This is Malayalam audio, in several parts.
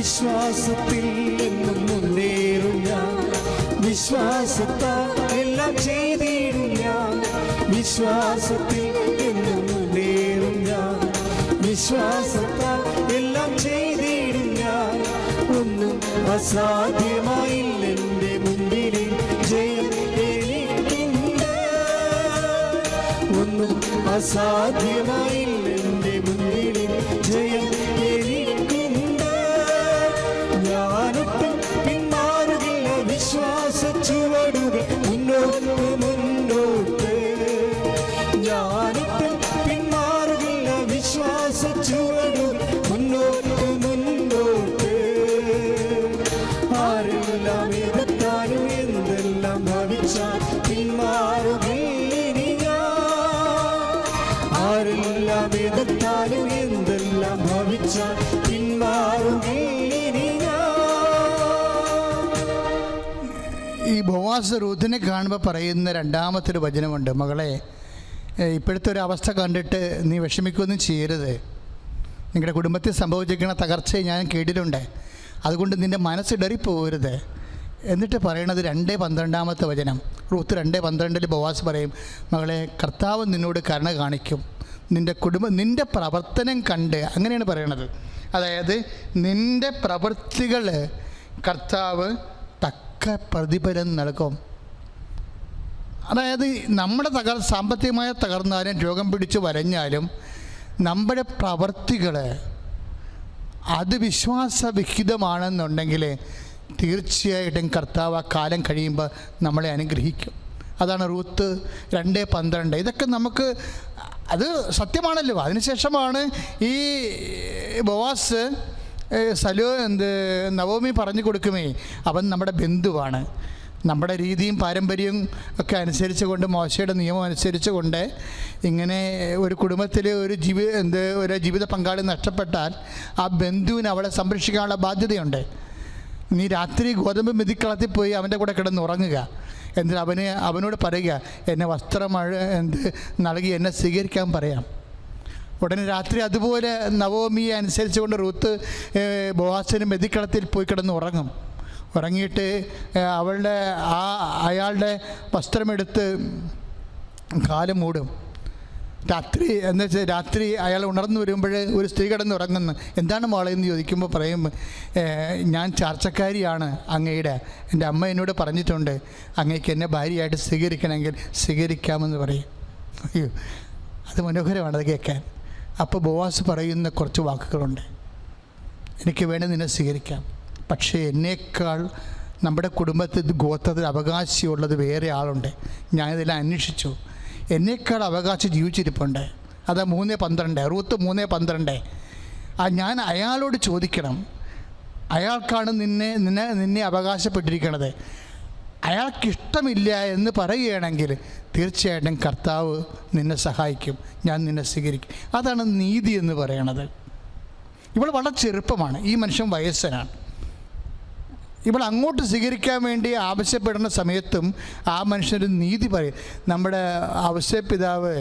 വിശ്വാസത്തിൽ എന്നും മുന്നേറും ഞാൻ വിശ്വാസത്താൽ എല്ലാം ചെയ്തിടും ഞാൻ വിശ്വാസത്തിൽ എന്നും മുന്നേറും ഞാൻ വിശ്വാസത്താൽ എല്ലാം ചെയ്തിടും ഞാൻ ഒന്നും അസാധ്യമായില്ല എന്റെ മുന്നിൽ ജയം എനിക്കുണ്ട്. ഒന്നും അസാധ്യമായില്ല എതിർത്താലും എന്തെല്ലാം ഭവിച്ചാൽ ഈ ബോവാസ് റൂത്തിനെ കാണുമ്പോൾ പറയുന്ന രണ്ടാമത്തെ ഒരു വചനമുണ്ട്. മകളെ ഇപ്പോഴത്തെ ഒരു അവസ്ഥ കണ്ടിട്ട് നീ വിഷമിക്കുകയൊന്നും ചെയ്യരുത്. നിങ്ങളുടെ കുടുംബത്തിൽ സംഭവിച്ചിരിക്കുന്ന തകർച്ചയെ ഞാൻ കേട്ടിട്ടുണ്ട്. അതുകൊണ്ട് നിന്റെ മനസ്സ് ഇടറിപ്പോകരുത് എന്നിട്ട് പറയണത് രണ്ടേ പന്ത്രണ്ടാമത്തെ വചനം. റൂത്ത് രണ്ടേ പന്ത്രണ്ടിൽ ബോവാസ് പറയും മകളെ കർത്താവ് നിന്നോട് കരുണ കാണിക്കും. നിന്റെ കുടുംബം നിന്റെ പ്രവർത്തനം കണ്ട് അങ്ങനെയാണ് പറയണത്. അതായത് നിന്റെ പ്രവൃത്തികൾ കർത്താവ് തക്ക പ്രതിഫലം നൽകും. അതായത് നമ്മുടെ തകർ സാമ്പത്തികമായ തകർന്നാലും രോഗം പിടിച്ച് വരഞ്ഞാലും നമ്മുടെ പ്രവർത്തികൾ അത് വിശ്വാസവിഹിതമാണെന്നുണ്ടെങ്കിൽ തീർച്ചയായിട്ടും കർത്താവ് ആ കാലം കഴിയുമ്പോൾ നമ്മളെ അനുഗ്രഹിക്കും. അതാണ് റൂത്ത് രണ്ട് പന്ത്രണ്ട്. ഇതൊക്കെ നമുക്ക് അത് സത്യമാണല്ലോ. അതിനുശേഷമാണ് ഈ ബോവാസ് സലോ എന്ത് നവോമി പറഞ്ഞു കൊടുക്കുമേ. അവൻ നമ്മുടെ ബന്ധുവാണ്. നമ്മുടെ രീതിയും പാരമ്പര്യവും ഒക്കെ അനുസരിച്ച് കൊണ്ട് മോശയുടെ നിയമം അനുസരിച്ച് കൊണ്ട് ഇങ്ങനെ ഒരു കുടുംബത്തിൽ ഒരു ജീവി എന്ത് ഒരു ജീവിത പങ്കാളി നഷ്ടപ്പെട്ടാൽ ആ ബന്ധുവിന് അവളെ സംരക്ഷിക്കാനുള്ള ബാധ്യതയുണ്ട്. നീ രാത്രി ഗോതമ്പ് മെതിക്കളത്തിൽ പോയി അവന്റെ കൂടെ കിടന്ന് ഉറങ്ങുക. എന്നിട്ട് അവന് അവനോട് പറയുക എന്നെ വസ്ത്രം അഴ എന്ത് നൽകി എന്നെ സ്വീകരിക്കാൻ പറയാം. ഉടനെ രാത്രി അതുപോലെ നവോമിയെ അനുസരിച്ചുകൊണ്ട് റൂത്ത് ബോവാസിന് മെതിക്കളത്തിൽ പോയി കിടന്ന് ഉറങ്ങും. ഉറങ്ങിയിട്ട് അവളുടെ ആ അയാളുടെ വസ്ത്രമെടുത്ത് കാൽ മൂടും. രാത്രി എന്ന് വെച്ചാൽ രാത്രി അയാൾ ഉണർന്നു വരുമ്പോൾ ഒരു സ്ത്രീ കിടന്ന് ഉറങ്ങുന്നു എന്താണ് മോളെ എന്ന് ചോദിക്കുമ്പോൾ പറയും ഞാൻ ചാർച്ചക്കാരിയാണ് അങ്ങയുടെ. എന്റെ അമ്മ എന്നോട് പറഞ്ഞിട്ടുണ്ട് അങ്ങയ്ക്ക് എന്നെ ഭാര്യയായിട്ട് സ്വീകരിക്കണമെങ്കിൽ സ്വീകരിക്കാമെന്ന് പറയും. അയ്യോ അത് മനോഹരമാണ് അത് കേൾക്കാൻ. അപ്പോൾ ബോവാസ് പറയുന്ന കുറച്ച് വാക്കുകളുണ്ട്. എനിക്ക് വേണ്ടി നിന്നെ സ്വീകരിക്കാം. പക്ഷേ എന്നേക്കാൾ നമ്മുടെ കുടുംബത്തിൽ ഗോത്രത്തിൽ അവകാശിയുള്ളത് വേറെ ആളുണ്ട്. ഞാനിതെല്ലാം അന്വേഷിച്ചു. എന്നേക്കാൾ അവകാശം ജീവിച്ചിരിപ്പുണ്ട്. അത് മൂന്ന് പന്ത്രണ്ട് റൂത്ത് മൂന്ന് പന്ത്രണ്ട്. ആ ഞാൻ അയാളോട് ചോദിക്കണം. അയാൾക്കാണ് നിന്നെ നിന്നെ നിന്നെ അവകാശപ്പെട്ടിരിക്കുന്നത് അയാൾക്കിഷ്ടമില്ല എന്ന് പറയുകയാണെങ്കിൽ തീർച്ചയായിട്ടും കർത്താവ് നിന്നെ സഹായിക്കും. ഞാൻ നിന്നെ സ്വീകരിക്കും. അതാണ് നീതി എന്ന് പറയണത്. ഇവൾ വളരെ ചെറുപ്പമാണ്. ഈ മനുഷ്യൻ വയസ്സനാണ്. ഇവൾ അങ്ങോട്ട് സ്വീകരിക്കാൻ വേണ്ടി ആവശ്യപ്പെടുന്ന സമയത്തും ആ മനുഷ്യനൊരു നീതി പറയും. നമ്മുടെ ഔസേപ്പിതാവ്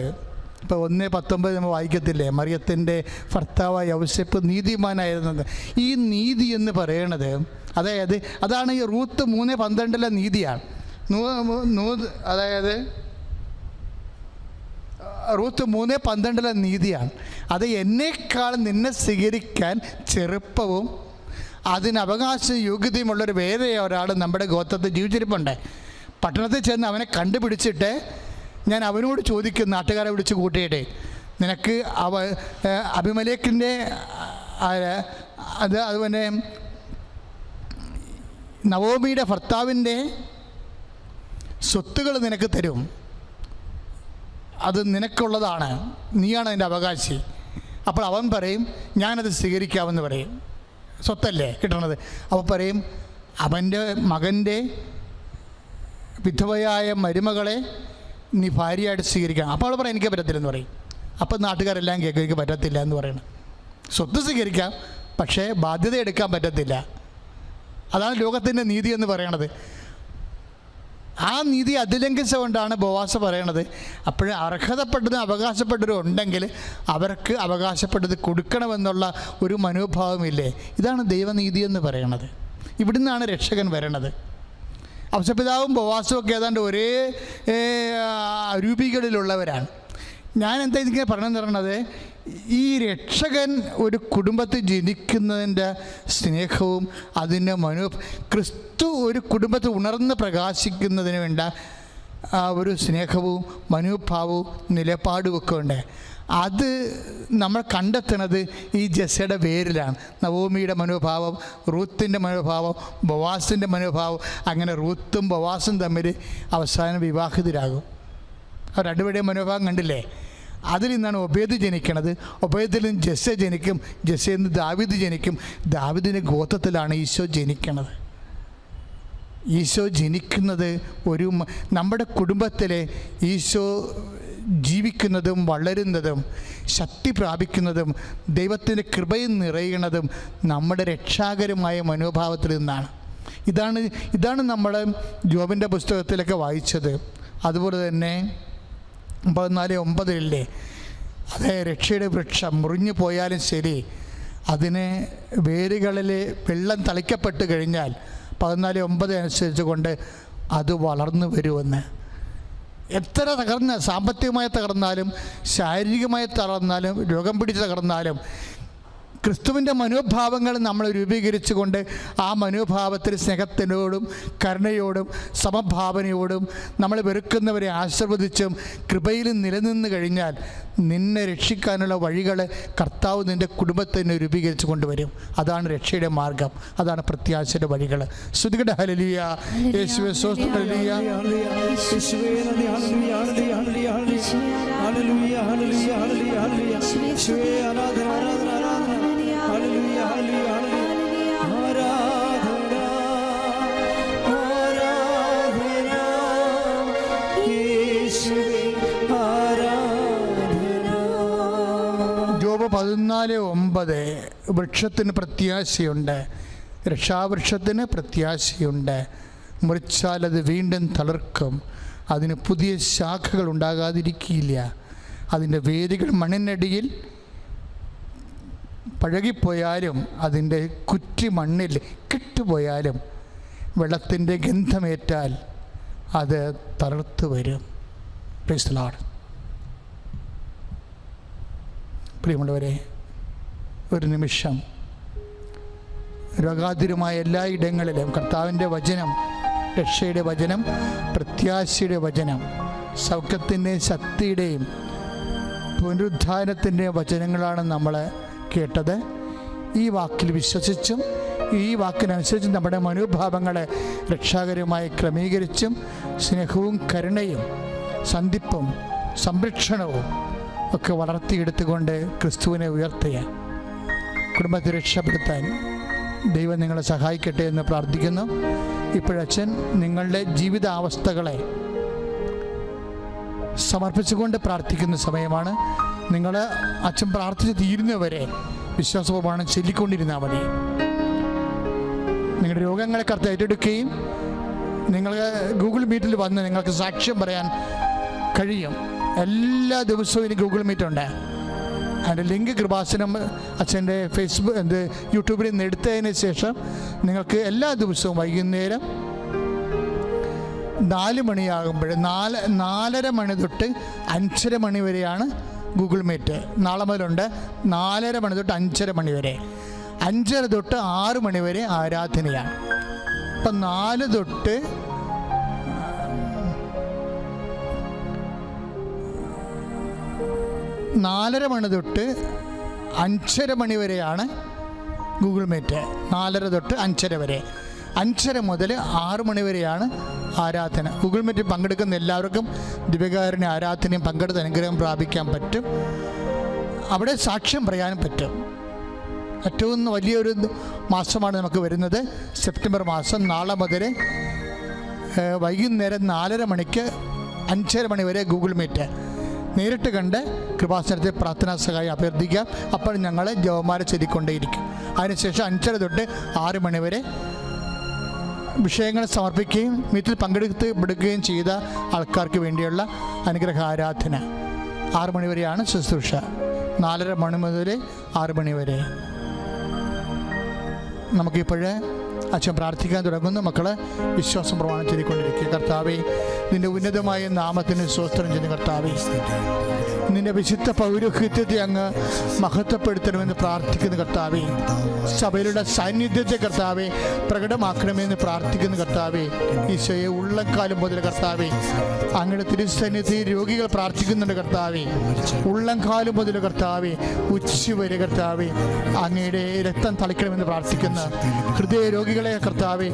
ഇപ്പോൾ ഒന്ന് പത്തൊമ്പത് നമ്മൾ വായിക്കത്തില്ലേ? മറിയത്തിന്റെ ഭർത്താവായ അവശ്യപ്പ് നീതിമാനായിരുന്നത്. ഈ നീതി എന്ന് പറയണത് അതായത് അതാണ് ഈ റൂത്ത് മൂന്ന് പന്ത്രണ്ടിലെ നീതിയാണ്. നൂ അതായത് റൂത്ത് മൂന്ന് പന്ത്രണ്ടിലെ നീതിയാണ്. അത് എന്നേക്കാൾ നിന്നെ സ്വീകരിക്കാൻ ചെറുപ്പവും അതിന് അവകാശ യോഗ്യതയുമുള്ളൊരു വേറെ ഒരാൾ നമ്മുടെ ഗോത്രത്തിൽ ജീവിച്ചിരിപ്പുണ്ട്. പട്ടണത്തിൽ ചെന്ന് അവനെ കണ്ടുപിടിച്ചിട്ട് ഞാൻ അവനോട് ചോദിക്കും നാട്ടുകാരെ വിളിച്ച് കൂട്ടിയിട്ട് നിനക്ക് അവ അഭിമലേഖിന്റെ അത് അതുപോലെ നവോമിയുടെ ഭർത്താവിന്റെ സ്വത്തുകൾ നിനക്ക് തരും. അത് നിനക്കുള്ളതാണ്. നീയാണ് അതിന്റെ അവകാശി. അപ്പോൾ അവൻ പറയും ഞാനത് സ്വീകരിക്കാമെന്ന് പറയും. സ്വത്തല്ലേ കിട്ടണത്? അപ്പോൾ പറയും അവന്റെ മകന്റെ വിധവയായ മരുമകളെ നീ ഭാര്യയായിട്ട് സ്വീകരിക്കണം. അപ്പോൾ അവൾ പറയും എനിക്ക് പറ്റത്തില്ലെന്ന് പറയും. അപ്പോൾ നാട്ടുകാരെല്ലാം കേൾക്കും എനിക്ക് പറ്റത്തില്ല എന്ന് പറയണം. സ്വത്ത് സ്വീകരിക്കാം പക്ഷേ ബാധ്യത എടുക്കാൻ പറ്റത്തില്ല. അതാണ് ലോകത്തിന്റെ നീതി എന്ന് പറയണത്. ആ നീതി അതിലംഘിച്ചുകൊണ്ടാണ് ബോവാസ് പറയണത്. അപ്പോൾ അർഹതപ്പെട്ടതും അവകാശപ്പെട്ടതും ഉണ്ടെങ്കിൽ അവർക്ക് അവകാശപ്പെട്ടത് കൊടുക്കണമെന്നുള്ള ഒരു മനോഭാവമില്ലേ? ഇതാണ് ദൈവനീതി എന്ന് പറയണത്. ഇവിടുന്നാണ് രക്ഷകൻ വരണത്. അവശപിതാവും ബോവാസും ഒക്കെ ഏതാണ്ട് ഒരേ രൂപികളിലുള്ളവരാണ് ഞാൻ എന്താ ഇതിങ്ങനെ പറഞ്ഞു തരണത് ഈ രക്ഷകൻ ഒരു കുടുംബത്തിൽ ജനിക്കുന്നതിന്റെ സ്നേഹവും അതിന്റെ മനോ ക്രിസ്തു ഒരു കുടുംബത്തിൽ ഉണർന്ന് പ്രകാശിക്കുന്നതിന് വേണ്ട ആ ഒരു സ്നേഹവും മനോഭാവവും നിലപാടും ഒക്കെ ഉണ്ട്. അത് നമ്മൾ കണ്ടെത്തുന്നത് ഈ ജസയുടെ പേരിലാണ് നവോമിയുടെ മനോഭാവം റൂത്തിന്റെ മനോഭാവം ബവാസിന്റെ മനോഭാവം അങ്ങനെ റൂത്തും ബവാസും തമ്മിൽ അവസാനം വിവാഹിതരാകും. അവർ അടിപൊളി മനോഭാവം കണ്ടില്ലേ? അതിൽ നിന്നാണ് ഒബേദ് ജനിക്കണത്. ഒബേദിൽ നിന്ന് ജസ്സ ജനിക്കും. ജസ്സയിൽ നിന്ന് ദാവിദ് ജനിക്കും. ദാവിദിന്റെ ഗോത്രത്തിലാണ് ഈശോ ജനിക്കണത്. ഈശോ ജനിക്കുന്നത് ഒരു നമ്മുടെ കുടുംബത്തിലെ ഈശോ ജീവിക്കുന്നതും വളരുന്നതും ശക്തി പ്രാപിക്കുന്നതും ദൈവത്തിന്റെ കൃപയിൽ നിറയുന്നതും നമ്മുടെ രക്ഷാകരമായ മനോഭാവത്തിൽ നിന്നാണ്. ഇതാണ് ഇതാണ് നമ്മുടെ ജോബിന്റെ പുസ്തകത്തിലൊക്കെ വായിച്ചത്. അതുപോലെ തന്നെ പതിനാല് ഒമ്പതിലല്ലേ? അതേ രക്ഷയുടെ വൃക്ഷം മുറിഞ്ഞു പോയാലും ശരി. അതിന് വേരുകളിൽ വെള്ളം തളിക്കപ്പെട്ട് കഴിഞ്ഞാൽ പതിനാല് ഒമ്പത് അനുസരിച്ച് കൊണ്ട് അത് വളർന്നു വരുമെന്ന്. എത്ര തകർന്ന സാമ്പത്തികമായി തകർന്നാലും ശാരീരികമായി തകർന്നാലും രോഗം പിടിച്ച് തകർന്നാലും ക്രിസ്തുവിന്റെ മനോഭാവങ്ങൾ നമ്മൾ രൂപീകരിച്ചുകൊണ്ട് ആ മനോഭാവത്തിൽ സ്നേഹത്തിനോടും കരുണയോടും സമഭാവനയോടും നമ്മൾ വെറുക്കുന്നവരെ ആശീർവദിച്ചും കൃപയിൽ നിലനിന്ന് കഴിഞ്ഞാൽ നിന്നെ രക്ഷിക്കാനുള്ള വഴികൾ കർത്താവ് നിന്റെ കുടുംബത്തിന് രൂപീകരിച്ചു കൊണ്ടുവരും. അതാണ് രക്ഷയുടെ മാർഗം. അതാണ് പ്രത്യാശയുടെ വഴികൾ ശ്രുതികട ഹലലിയ യേശുവെ ഹലലിയ ആരാധന ആരാധന. ജോബ് പതിനാല് ഒമ്പത് വൃക്ഷത്തിന് പ്രത്യാശയുണ്ട്. രക്ഷാവൃക്ഷത്തിന് പ്രത്യാശയുണ്ട്. മുറിച്ചാൽ അത് വീണ്ടും തളിർക്കും. അതിന് പുതിയ ശാഖകൾ ഉണ്ടാകാതിരിക്കില്ല. അതിന്റെ വേരുകൾ മണ്ണിനടിയിൽ പഴകിപ്പോയാലും അതിന്റെ കുറ്റി മണ്ണിൽ കിട്ടുപോയാലും വെള്ളത്തിന്റെ ഗന്ധമേറ്റാൽ അത് തളർത്ത് വരും. The പ്രിയമുള്ളവരെ ഒരു നിമിഷം. രോഗാതുരമായ എല്ലാ ഇടങ്ങളിലും കർത്താവിന്റെ വചനം രക്ഷയുടെ വചനം പ്രത്യാശയുടെ വചനം സൗഖ്യത്തിന്റെയും ശക്തിയുടെയും പുനരുദ്ധാനത്തിന്റെ വചനങ്ങളാണ് നമ്മൾ കേട്ടത്. ഈ വാക്കിൽ വിശ്വസിച്ചും ഈ വാക്കിനനുസരിച്ച് നമ്മുടെ മനോഭാവങ്ങളെ രക്ഷാകരമായി ക്രമീകരിച്ചും സ്നേഹവും കരുണയും സന്ധിപ്പും സംരക്ഷണവും ഒക്കെ വളർത്തിയെടുത്തുകൊണ്ട് ക്രിസ്തുവിനെ ഉയർത്തുക കുടുംബത്തെ രക്ഷപ്പെടുത്താൻ ദൈവം നിങ്ങളെ സഹായിക്കട്ടെ എന്ന് പ്രാർത്ഥിക്കുന്നു. ഇപ്പോഴച്ഛൻ നിങ്ങളുടെ ജീവിതാവസ്ഥകളെ സമർപ്പിച്ചുകൊണ്ട് പ്രാർത്ഥിക്കുന്ന സമയമാണ്. നിങ്ങൾ അച്ഛൻ പ്രാർത്ഥിച്ച് തീരുന്നവരെ വിശ്വാസപ്രമാണം ചൊല്ലിക്കൊണ്ടിരുന്നാൽ മതി. നിങ്ങളുടെ രോഗങ്ങളെ കറുത്ത് ഏറ്റെടുക്കുകയും നിങ്ങൾ ഗൂഗിൾ മീറ്റിൽ വന്ന് നിങ്ങൾക്ക് സാക്ഷ്യം പറയാൻ കഴിയും. എല്ലാ ദിവസവും ഇനി ഗൂഗിൾ മീറ്റ് ഉണ്ട്. അതിന്റെ ലിങ്ക് കൃപാസനം അച്ഛന്റെ ഫേസ്ബുക്ക് എന്ത് യൂട്യൂബിൽ നിന്ന് എടുത്തതിന് ശേഷം നിങ്ങൾക്ക് എല്ലാ ദിവസവും വൈകുന്നേരം നാല് മണിയാകുമ്പോൾ നാല് നാലര മണി തൊട്ട് അഞ്ചര മണി വരെയാണ് ഗൂഗിൾ മീറ്റ് നാളെ മുതലുണ്ട് നാലര മണി തൊട്ട് അഞ്ചര മണി വരെ. അഞ്ചര തൊട്ട് ആറ് മണി വരെ ആരാധനയാണ്. അപ്പം നാല് തൊട്ട് നാലര മണി തൊട്ട് അഞ്ചര മണി വരെയാണ് ഗൂഗിൾ മീറ്റ്. നാലര തൊട്ട് അഞ്ചര വരെ. അഞ്ചര മുതൽ ആറ് മണി വരെയാണ് ആരാധന. ഗൂഗിൾ മീറ്റിൽ പങ്കെടുക്കുന്ന എല്ലാവർക്കും ദിവ്യകാരുണ്യ ആരാധനയും പങ്കെടുത്ത് അനുഗ്രഹം പ്രാപിക്കാൻ പറ്റും. അവിടെ സാക്ഷ്യം പറയാനും പറ്റും. ഏറ്റവും വലിയൊരു മാസമാണ് നമുക്ക് വരുന്നത്. സെപ്റ്റംബർ മാസം നാളെ മുതൽ വൈകുന്നേരം നാലര മണിക്ക് അഞ്ചര മണി വരെ ഗൂഗിൾ മീറ്റ്. നേരിട്ട് കണ്ട് കൃപാസനത്തെ പ്രാർത്ഥനാ സഹായം അഭ്യർത്ഥിക്കാം. അപ്പോൾ ഞങ്ങൾ ജവമാല ചൊല്ലിക്കൊണ്ടേയിരിക്കും. അതിനുശേഷം അഞ്ചര തൊട്ട് ആറ് മണിവരെ വിഷയങ്ങൾ സമർപ്പിക്കുകയും വീട്ടിൽ പങ്കെടുത്ത് പെടുകയും ചെയ്ത ആൾക്കാർക്ക് വേണ്ടിയുള്ള അനുഗ്രഹ ആരാധന. ആറ് മണിവരെയാണ് ശുശ്രൂഷ. നാലര മണി മുതൽ ആറ് മണിവരെ നമുക്കിപ്പോഴേ അച്ഛൻ പ്രാർത്ഥിക്കാൻ തുടങ്ങുന്നു. മക്കളെ വിശ്വാസം പ്രമാണം ചെയ്തുകൊണ്ടിരിക്കുക. കർത്താവെ നിന്റെ ഉന്നതമായ നാമത്തിന് സ്വസ്ത്രം ചെയ്യുന്ന കർത്താവെ. നിന്റെ വിശുദ്ധ പൗരോഹിത്യത്തെ അങ്ങ് മഹത്വപ്പെടുത്തണമെന്ന് പ്രാർത്ഥിക്കുന്ന കർത്താവെ. സഭയിലുള്ള സാന്നിധ്യത്തെ കർത്താവെ പ്രകടമാക്കണമെന്ന് പ്രാർത്ഥിക്കുന്ന കർത്താവെ. ഈശോയെ ഉള്ളംകാലം മുതൽ കർത്താവെ അങ്ങയുടെ തിരുസന്നിധി രോഗികൾ പ്രാർത്ഥിക്കുന്നുണ്ട് കർത്താവെ. ഉള്ളംകാലം മുതൽ കർത്താവെ ഉച്ച വരെ കർത്താവെ അങ്ങയുടെ രക്തം തളിക്കണമെന്ന് പ്രാർത്ഥിക്കുന്ന. ഹൃദയ രോഗികളെ കർത്താവെ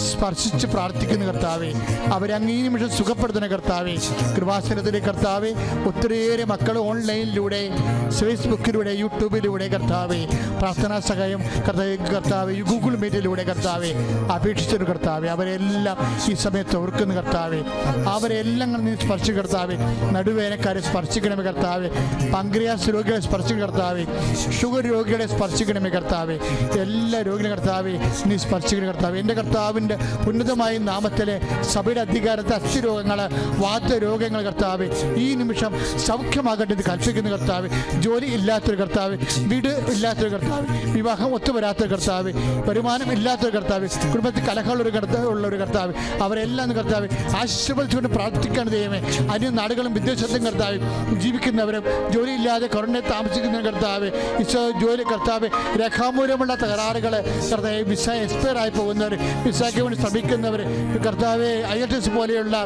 സ്പർശിച്ച് പ്രാർത്ഥിക്കുന്ന കർത്താവെ അവരെ അങ്ങ് നിമിഷം സുഖപ്പെടുത്തുന്ന കർത്താവെ കൃപാസനത്തിലെ കർത്താവെ ഒത്തിരിയേറെ മക്കൾ ഓൺലൈനിലൂടെ ഫേസ്ബുക്കിലൂടെ യൂട്യൂബിലൂടെ കർത്താവെ പ്രാർത്ഥനാ സഹായം കർത്താവ് കർത്താവ് ഗൂഗിൾ മീറ്റിലൂടെ കർത്താവെ അപേക്ഷിച്ചൊരു കർത്താവെ അവരെല്ലാം ഈ സമയത്ത് ഓർക്കുന്ന കർത്താവെ അവരെല്ലാം നീ സ്പർശി കർത്താവെ നടുവേനക്കാരെ സ്പർശിക്കണമേ കർത്താവെ പങ്ക്രിയാസ് രോഗികളെ സ്പർശിക്കുന്ന കർത്താവെ ഷുഗർ രോഗികളെ സ്പർശിക്കണമേ കർത്താവെ എല്ലാ രോഗികളും കർത്താവെ നീ സ്പർശിക്കുന്ന കർത്താവ് എന്റെ കർത്താവിന്റെ ഉന്നതമായ നാമത്തിലെ സഭയുടെ അധികാരത്തെ അസ്ഥിരോഗങ്ങൾ രോഗങ്ങൾ കർത്താവ് ഈ നിമിഷം സൗഖ്യമാകട്ടെ ഇത് കൽപ്പിക്കുന്ന കർത്താവ്. ജോലി ഇല്ലാത്തൊരു കർത്താവ് വീട് ഇല്ലാത്തൊരു കർത്താവ് വിവാഹം ഒത്തുവരാത്തൊരു കർത്താവ് വരുമാനം ഇല്ലാത്തൊരു കർത്താവ് കുടുംബത്തിൽ കലഹമുള്ളൊരു കർത്താവ് ഉള്ള ഒരു കർത്താവ്. അവരെല്ലാം കർത്താവ് ആശീർവദിച്ചുകൊണ്ട് പ്രാർത്ഥിക്കാണ് ദൈവമേ. അന്യ നാടുകളും വിദേശത്തും കർത്താവ് ജീവിക്കുന്നവരും ജോലി ഇല്ലാതെ കൊറോണയെ താമസിക്കുന്ന കർത്താവ് ജോലി കർത്താവ് രേഖാമൂലമുള്ള തകരാറുകൾ കർത്താവ് വിസ എക്സ്പയർ ആയി പോകുന്നവർ വിസയ്ക്ക് വേണ്ടി ശ്രമിക്കുന്നവർ കർത്താവ് ഐ എൽ എസ് പോലെയുള്ള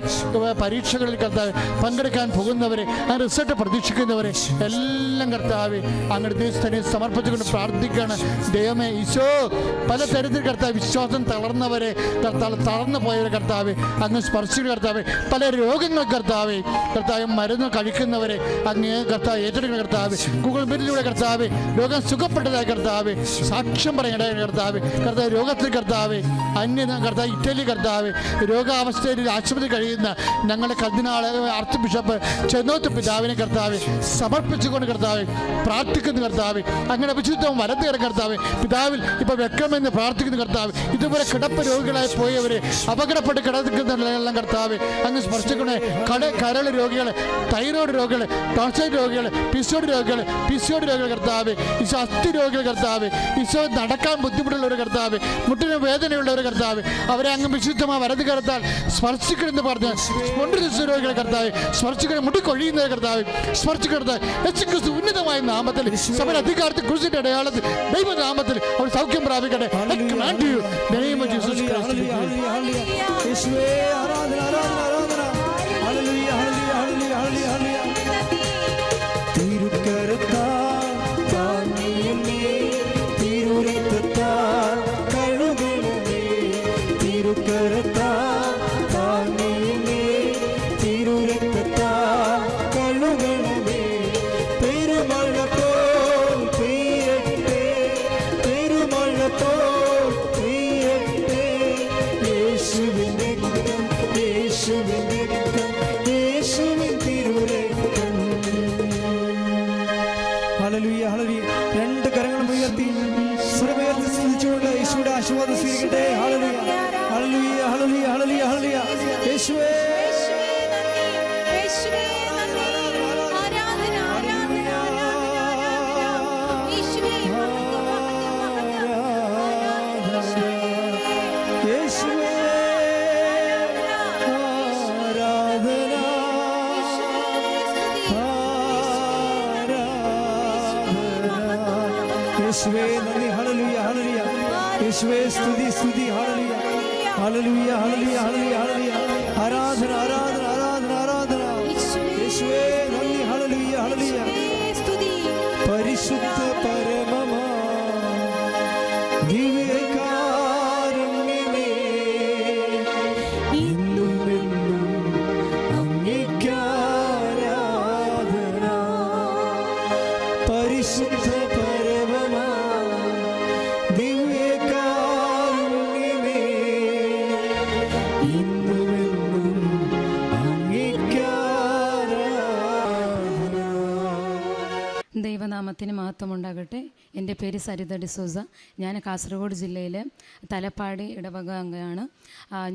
പരീക്ഷകളിൽ കർത്താവ് പങ്കെടുക്കാൻ പോകുന്നവർ ആ റിസൾട്ട് പ്രതീക്ഷിക്കുന്നവർ എല്ലാം കർത്താവ് അങ്ങയുടെ ദിവസത്തിനെ സമർപ്പിച്ചുകൊണ്ട് പ്രാർത്ഥിക്കുകയാണ്. ദൈവമേ ഈശോ പല തരത്തിൽ കർത്താവ് വിശ്വാസം തളർന്നവരെ കർത്താവ് തളർന്നു പോയവരെ കർത്താവ് അങ്ങ് സ്പർശിക്കുന്ന കർത്താവ്. പല രോഗങ്ങൾ കർത്താവ് കർത്താവ് മരുന്ന് കഴിക്കുന്നവരെ അങ്ങ് കർത്താവ് ഏറ്റെടുക്കുന്ന കർത്താവ്. ഗൂഗിൾ മീറ്റിലൂടെ കർത്താവ് രോഗം സുഖപ്പെട്ടതായ കർത്താവ് സാക്ഷ്യം പറയേണ്ട കർത്താവ്. കർത്താവ് രോഗത്തിൽ കർത്താവ് അന്യ കർത്താവ് ഇറ്റലി കർത്താവ് രോഗാവസ്ഥയിൽ ആശുപത്രി കഴിയുന്ന ഞങ്ങളുടെ കർദിനാൾ ആർച്ച് ബിഷപ്പ് ചെന്നോത്ത് പിതാവിനെ കർത്താവ് സമർപ്പിച്ചുകൊണ്ട് കർത്താവ് പ്രാർത്ഥിക്കുന്ന കർത്താവ് അങ്ങനെ വിശുദ്ധവും വലത്ത് കിടക്കുന്ന കർത്താവ് പിതാവിൽ ഇപ്പൊ വെക്കമെന്ന് പ്രാർത്ഥിക്കുന്ന കർത്താവ് ഇതുപോലെ കിടപ്പ് രോഗികളായി പോയവര് അപകടപ്പെട്ട് കിടക്കുന്നവരെല്ലാം കർത്താവ് അങ്ങ് സ്പർശിക്കണേ. കട കരൾ രോഗികൾ തൈറോയ്ഡ് രോഗികൾ ടോൺസൈഡ് രോഗികൾ പിസോഡ് രോഗികൾ പിസോഡ് രോഗികൾ കർത്താവ് ഈശോ അസ്ഥി രോഗികൾ കർത്താവ് ഈശോ നടക്കാൻ ബുദ്ധിമുട്ടുള്ള ഒരു കർത്താവ് മുട്ടിന് വേദനയുള്ള ഒരു കർത്താവ് അവരെ അങ്ങ് വിശുദ്ധമായി വലത് കർത്താൽ സ്പർശിക്കണമെന്ന് പറഞ്ഞ് സ്പോണ്ടിലിസ് രോഗികളെ കർത്താവ് സ്പർശിക്കണം മുട്ടിക്കൊഴിയുന്ന കർത്താവ് സ്പർശിക്കരുത് യേശു ഉന്നതമായ നാമത്തിൽ സഭയുടെ അധികാരത്തിൽ കുറിച്ചിട്ട് അടയാളത്തിൽ ദൈവനാമത്തിൽ അവർ സൗഖ്യം പ്രാപിക്കട്ടെ. ആരാധന you, ആശീർവാദം സ്വീകരിക്കട്ടെ ഹളലിയ ഹല്ലേലൂയ ഹല്ലേലൂയ ഹല്ലേലൂയ യേശുവേ യേശുവേ. ഹല്ലേലൂയ ഹല്ലേലൂയ ഹല്ലേലൂയ ഹല്ലേലൂയ ആരാധന ആരാധന ആരാധന ആരാധന യേശുവേ നന്ദി. ഹല്ലേലൂയ സ്തുതി. പരിശുദ്ധ പരമമാ. ദിവ്യകാരുണ്യമേ. ഇന്നും എന്നും അങ്ങേക്കാരാധന പരിശുദ്ധ മഹത്വമുണ്ടാകട്ടെ എന്റെ പേര് സരിത ഡിസോസ. ഞാൻ കാസർഗോഡ് ജില്ലയിലെ തലപ്പാടി ഇടവക അംഗമാണ്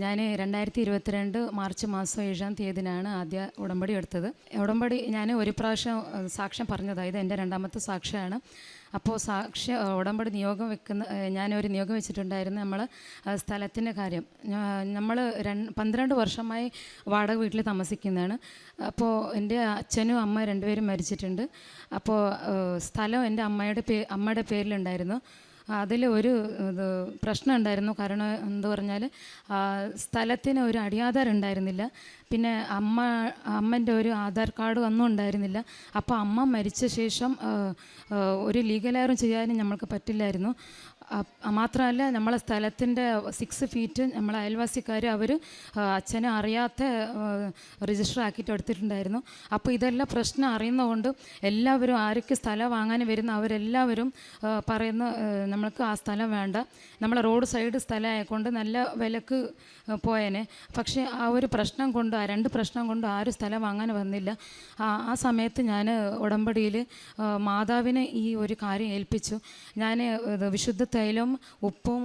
ഞാൻ രണ്ടായിരത്തി ഇരുപത്തിരണ്ട് മാർച്ച് മാസം ഏഴാം തീയതിനാണ് ആദ്യ ഉടമ്പടി എടുത്തത്. ഉടമ്പടി ഞാൻ ഒരു പ്രാവശ്യം സാക്ഷ്യം പറഞ്ഞതായത് എന്റെ രണ്ടാമത്തെ സാക്ഷ്യമാണ് അപ്പോൾ സാക്ഷ്യ ഉടമ്പടി നിയോഗം വെക്കുന്ന ഞാനൊരു നിയോഗം വെച്ചിട്ടുണ്ടായിരുന്നു നമ്മൾ സ്ഥലത്തിന്റെ കാര്യം. നമ്മൾ രണ്ട് പന്ത്രണ്ട് വർഷമായി വാടക വീട്ടിൽ താമസിക്കുന്നതാണ്. അപ്പോൾ എന്റെ അച്ഛനും അമ്മ രണ്ടുപേരും മരിച്ചിട്ടുണ്ട്. അപ്പോൾ സ്ഥലം എന്റെ അമ്മയുടെ പേ അമ്മയുടെ പേരിലുണ്ടായിരുന്നു. അതിൽ ഒരു ഇത് പ്രശ്നം ഉണ്ടായിരുന്നു. കാരണം എന്ത് പറഞ്ഞാൽ സ്ഥലത്തിന് ഒരു അടിയാധാർ ഉണ്ടായിരുന്നില്ല. പിന്നെ അമ്മ അമ്മന്റെ ഒരു ആധാർ കാർഡ് ഒന്നും ഉണ്ടായിരുന്നില്ല. അപ്പോൾ അമ്മ മരിച്ച ശേഷം ഒരു ലീഗലായിറും ചെയ്യാനും നമ്മൾക്ക് പറ്റില്ലായിരുന്നു. മാത്രമല്ല നമ്മളെ സ്ഥലത്തിന്റെ സിക്സ് ഫീറ്റ് നമ്മളെ അയൽവാസിക്കാർ അവർ അച്ഛനെ അറിയാത്ത രജിസ്റ്റർ ആക്കിയിട്ട് എടുത്തിട്ടുണ്ടായിരുന്നു. അപ്പോൾ ഇതെല്ലാം പ്രശ്നം അറിയുന്നതുകൊണ്ട് എല്ലാവരും ആരൊക്കെ സ്ഥലം വാങ്ങാൻ വരുന്ന അവരെല്ലാവരും പറയുന്ന നമ്മൾക്ക് ആ സ്ഥലം വേണ്ട. നമ്മളെ റോഡ് സൈഡ് സ്ഥലമായതുകൊണ്ട് നല്ല വിലക്ക് പോയേനെ. പക്ഷേ ആ ഒരു പ്രശ്നം കൊണ്ട് ആ രണ്ട് പ്രശ്നം കൊണ്ട് ആരും സ്ഥലം വാങ്ങാൻ വന്നില്ല. ആ സമയത്ത് ഞാൻ ഉടമ്പടിയിൽ മാതാവിനെ ഈ ഒരു കാര്യം ഏൽപ്പിച്ചു. ഞാൻ വിശുദ്ധ തൈലം ഉപ്പും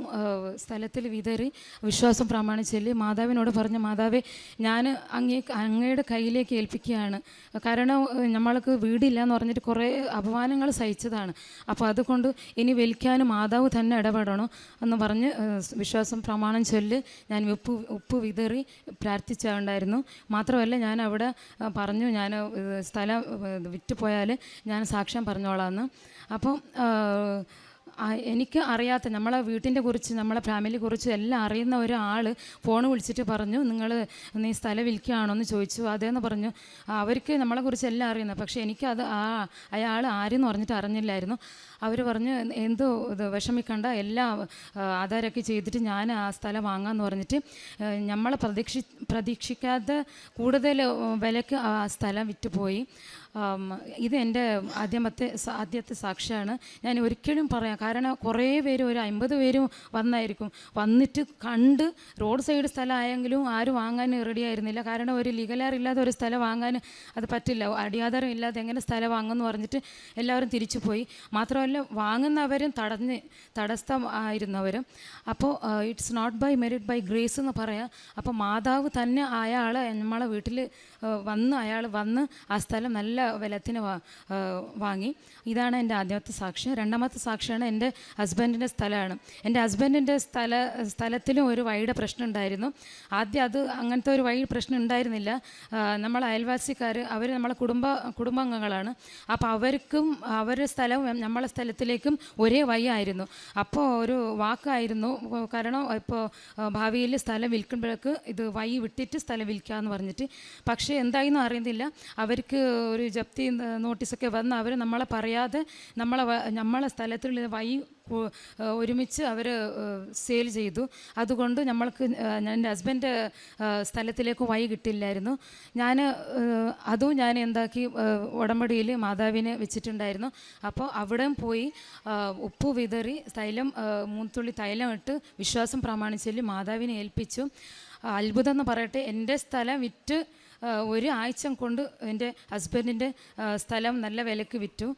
സ്ഥലത്തിൽ വിതറി വിശ്വാസം പ്രമാണിച്ചല്ലേ മാതാവിനോട് പറഞ്ഞ മാതാവേ ഞാൻ അങ്ങേ അങ്ങയുടെ കയ്യിലേക്ക് ഏൽപ്പിക്കുകയാണ്. കാരണം നമ്മൾക്ക് വീടില്ല എന്ന് പറഞ്ഞിട്ട് കുറേ അപമാനങ്ങൾ സഹിച്ചതാണ്. അപ്പോൾ അതുകൊണ്ട് ഇനി വലിക്കാനും മാതാവ് തന്നെ ഇടപെടണം എന്ന് പറഞ്ഞ് വിശ്വാസം പ്രമാണം ചൊല്ല് ഞാൻ ഉപ്പ് ഉപ്പ് വിതറി പ്രാർത്ഥിച്ചുണ്ടായിരുന്നു മാത്രമല്ല ഞാൻ അവിടെ പറഞ്ഞു ഞാൻ സ്ഥലം വിറ്റുപോയാൽ വിറ്റ് പോയാൽ ഞാൻ സാക്ഷ്യം പറഞ്ഞോളാം അപ്പം ആ, ആ, എനിക്ക് അറിയാത്ത നമ്മളെ വീട്ടിന്റെ കുറിച്ച് നമ്മളെ ഫാമിലി കുറിച്ച് എല്ലാം അറിയുന്ന ഒരാൾ ഫോൺ വിളിച്ചിട്ട് പറഞ്ഞു നിങ്ങൾ നീ സ്ഥലം വിൽക്കുകയാണോ? എന്ന് ചോദിച്ചു. അതേന്ന് പറഞ്ഞു അവർക്ക് നമ്മളെ കുറിച്ച് എല്ലാം അറിയുന്നത് പക്ഷേ എനിക്കത് ആ അയാൾ ആരെന്ന് പറഞ്ഞിട്ട് അറിഞ്ഞില്ലായിരുന്നു. അവർ പറഞ്ഞു എന്തോ ഇത് വിഷമിക്കണ്ട എല്ലാം ആധാരമൊക്കെ ചെയ്തിട്ട് ഞാൻ ആ സ്ഥലം വാങ്ങാമെന്ന് പറഞ്ഞിട്ട് നമ്മൾ പ്രതീക്ഷി പ്രതീക്ഷിക്കാതെ കൂടുതൽ വിലക്ക് ആ സ്ഥലം വിറ്റുപോയി ഇത് എന്റെ ആദ്യമത്തെ ആദ്യത്തെ സാക്ഷിയാണ്. ഞാൻ ഒരിക്കലും പറയാം കാരണം കുറേ പേര് ഒരു അമ്പത് പേരും വന്നായിരിക്കും. വന്നിട്ട് കണ്ട് റോഡ് സൈഡ് സ്ഥലമായെങ്കിലും ആരും വാങ്ങാൻ റെഡി ആയിരുന്നില്ല. കാരണം ഒരു ലീഗലാർ ഇല്ലാതെ ഒരു സ്ഥലം വാങ്ങാൻ അത് പറ്റില്ല. അടിയാധാരം ഇല്ലാതെ എങ്ങനെ സ്ഥലം വാങ്ങുമെന്ന് പറഞ്ഞിട്ട് എല്ലാവരും തിരിച്ചു പോയി. മാത്രമല്ല വാങ്ങുന്നവരും തടഞ്ഞ് തടസ്സം ആയിരുന്നവരും അപ്പോൾ it's not by merit by grace എന്ന് പറയാം. അപ്പോൾ മാതാവ് തന്നെ അയാൾ നമ്മളെ വീട്ടിൽ വന്ന് അയാൾ വന്ന് ആ സ്ഥലം നല്ല വിലത്തിന് വാങ്ങി. ഇതാണ് എന്റെ ആദ്യമത്തെ സാക്ഷ്യം. രണ്ടാമത്തെ സാക്ഷിയാണ് എന്റെ ഹസ്ബൻഡിന്റെ സ്ഥലമാണ്. എന്റെ ഹസ്ബൻഡിന്റെ സ്ഥല സ്ഥലത്തിലും ഒരു വഴിയുടെ പ്രശ്നം ഉണ്ടായിരുന്നു. ആദ്യം അത് അങ്ങനത്തെ ഒരു വഴി പ്രശ്നം ഉണ്ടായിരുന്നില്ല. നമ്മൾ അയൽവാസിക്കാർ അവർ നമ്മളെ കുടുംബ കുടുംബാംഗങ്ങളാണ്. അപ്പോൾ അവർക്കും അവരുടെ സ്ഥലവും നമ്മളെ സ്ഥലത്തിലേക്കും ഒരേ വഴിയായിരുന്നു. അപ്പോൾ ഒരു വാക്കായിരുന്നു കാരണം ഇപ്പോൾ ഭാവിയിൽ സ്ഥലം വിൽക്കുമ്പോഴേക്ക് ഇത് വഴി വിട്ടിട്ട് സ്ഥലം വിൽക്കാമെന്ന് പറഞ്ഞിട്ട്. പക്ഷേ എന്തായെന്നും അറിയുന്നില്ല. അവർക്ക് ഒരു ജപ്തി നോട്ടീസൊക്കെ വന്ന് അവർ നമ്മളെ പറയാതെ നമ്മളെ നമ്മളെ സ്ഥലത്തുള്ള വഴി ഒരുമിച്ച് അവർ സെയിൽ ചെയ്തു. അതുകൊണ്ട് നമ്മൾക്ക് എന്റെ ഹസ്ബൻഡ് സ്ഥലത്തിലേക്ക് വഴി കിട്ടില്ലായിരുന്നു. ഞാൻ അതും ഞാൻ എന്താക്കി ഉടമ്പടിയിൽ മാതാവിനെ വെച്ചിട്ടുണ്ടായിരുന്നു. അപ്പോൾ അവിടെയും പോയി ഉപ്പ് വിതറി തൈലം മൂന്നുള്ളി തൈലം ഇട്ട് വിശ്വാസം പ്രമാണിച്ചതിൽ മാതാവിനെ ഏൽപ്പിച്ചു. അത്ഭുതം എന്ന് പറയട്ടെ എന്റെ സ്ഥലം വിറ്റ് ഒരു ആഴ്ച കൊണ്ട് എന്റെ ഹസ്ബൻഡിന്റെ സ്ഥലം നല്ല വിലക്ക് വിറ്റു.